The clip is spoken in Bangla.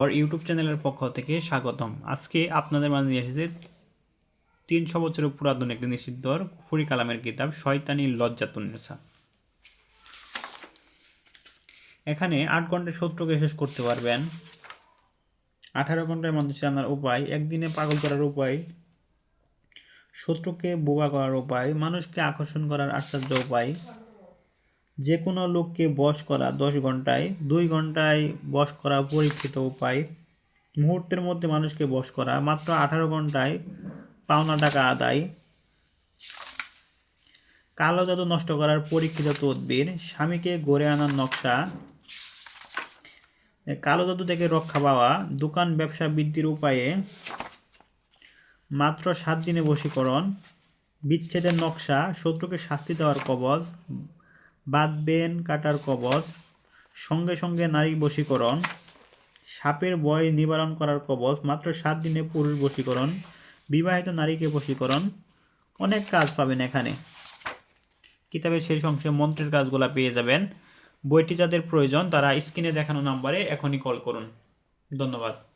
ওর ইউটিউব চ্যানেলের পক্ষ থেকে স্বাগতম। আজকে আপনাদের মাঝে নিয়ে এসেছে তিনশো বছরের পুরাতন একটি নিষিদ্ধ ফুরি কালামের কিতাব, শয়তানি লজ্জাতুন্নেসা এখানে আট ঘন্টায় শত্রুকে শেষ করতে পারবেন। আঠারো ঘণ্টার মধ্যে জানার উপায়, একদিনে পাগল করার উপায়, শত্রুকে বোবা করার উপায়, মানুষকে আকর্ষণ করার আশ্চর্য উপায় যে কোনো লোককে বশ করা দশ ঘন্টায়, দুই ঘন্টায় বশ করা পরীক্ষিত উপায়। মুহূর্তের মধ্যে মানুষকে বশ করা, মাত্র আঠারো ঘন্টায় পাওনা টাকা আদায়। কালো জাদু নষ্ট করার পরীক্ষিত তদবির, স্বামীকে গড়ে আনার নকশা। কালো জাদু থেকে রক্ষা পাওয়া, দোকান ব্যবসা বৃদ্ধির উপায়ে মাত্র সাত দিনে বশীকরণ। বিচ্ছেদের নকশা, শত্রুকে শাস্তি দেওয়ার কবচ বাঁধবেন কাটার কবচ সঙ্গে সঙ্গে নারী বশীকরণ, সাপের বয় নিবারণ করার কবচ মাত্র সাত দিনে পুরুষ বশীকরণ, বিবাহিত নারীকে বশীকরণ, অনেক কাজ পাবেন এখানে। কিতাবের শেষ অংশে মন্ত্রের কাজগুলো পেয়ে যাবেন। বইটি যাদের প্রয়োজন, তারা স্ক্রিনে দেখানো নাম্বারে এখনই কল করুন। ধন্যবাদ।